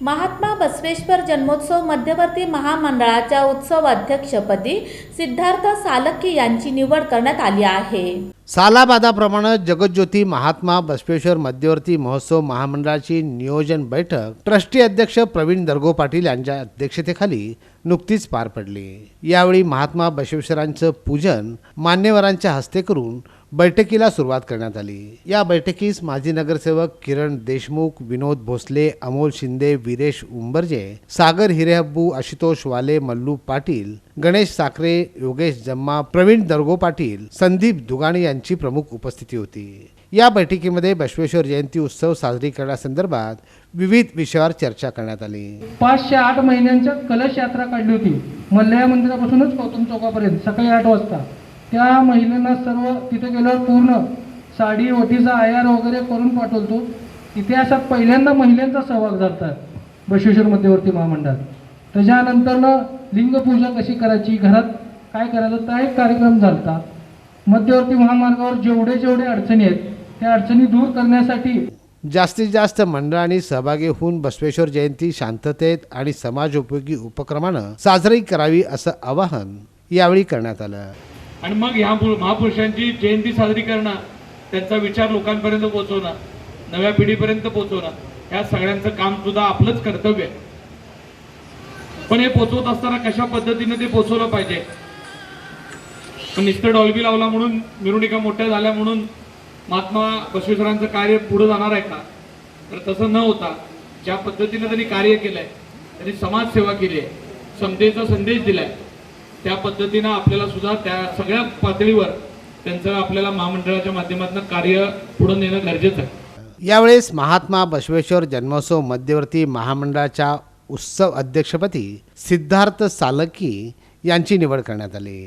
महात्मा बसवेश्वर जन्मोत्सव मध्यवर्ती महामंडळाच्या उत्सव अध्यक्षपदी सिद्धार्थ सालक्की यांची निवड करण्यात आली आहे. सालाबादाप्रमाणे जगज्योती महात्मा बसवेश्वर मध्यवर्ती महोत्सव महामंडळाची नियोजन बैठक ट्रस्टी अध्यक्ष प्रवीण दर्गो पाटील यांच्या अध्यक्षतेखाली नुकतीच पार पडली. यावेळी महात्मा बसवेश्वरांचं पूजन मान्यवरांच्या हस्ते करून बैठकीला सुरुवात करण्यात आली. या बैठकीस माजी नगरसेवक किरण देशमुख विनोद भोसले अमोल शिंदे वीरेश उंबरजे सागर हिरेहब्बू आशुतोष वाले मल्लू पाटील गणेश साखरे योगेश जम्मा प्रवीण दर्गो पाटील संदीप दुगाणे यांची प्रमुख उपस्थिती होती. या बैठकीमध्ये बसवेश्वर जयंती उत्सव साजरी करण्यासंदर्भात विविध विषयावर चर्चा करण्यात आली. पाचशे आठ महिन्यांच्या कलश यात्रा काढली होती. मल्लया मंदिरापासूनच गौतम चौकापर्यंत सकाळी आठ वाजता. त्या महिलांना सर्व तिथे गेल्यावर पूर्ण साडी ओटीचा आयार वगैरे करून पाठवतो इतिहासात पहिल्यांदा महिलांचा सहभाग झाला बसवेश्वर मध्यवर्ती महामंडळात. त्याच्यानंतरनं लिंगपूजा कशी करायची? घरात काय करायचं? त्या एक कार्यक्रम झाला मध्यवर्ती महामार्गावर जेवढे जेवढे अडचणी आहेत त्या अडचणी दूर करण्यासाठी जास्तीत जास्त मंडळांनी सहभागी होऊन बसवेश्वर जयंती शांततेत आणि समाजोपयोगी उपक्रमानं साजरी करावी असं आवाहन यावेळी करण्यात आलं. आणि मग ह्या पुर- महापुरुषांची जयंती साजरी करणं त्यांचा विचार लोकांपर्यंत पोहोचवणं नव्या पिढीपर्यंत पोहोचवणं ह्या सगळ्यांचं काम सुद्धा आपलंच कर्तव्य आहे. पण हे पोचवत असताना कशा पद्धतीने ते पोचवलं पाहिजे? पण नुसतं डॉल्बी लावला म्हणून मिरवणुका मोठ्या झाल्या म्हणून महात्मा बसवेश्वरांचं कार्य पुढे जाणार आहे का? तर तसं न होता ज्या पद्धतीने त्यांनी कार्य केलंय त्यांनी समाजसेवा केली आहे समतेचा संदेश दिलाय त्या पद्धतीनं आपल्याला सुद्धा त्या सगळ्या पातळीवर त्यांचं आपल्याला महामंडळाच्या माध्यमातून कार्य पुढे नेणं गरजेचं आहे. यावेळेस महात्मा बसवेश्वर जन्मोत्सव मध्यवर्ती महामंडळाच्या उत्सव अध्यक्षपदी सिद्धार्थ सालकी यांची निवड करण्यात आली.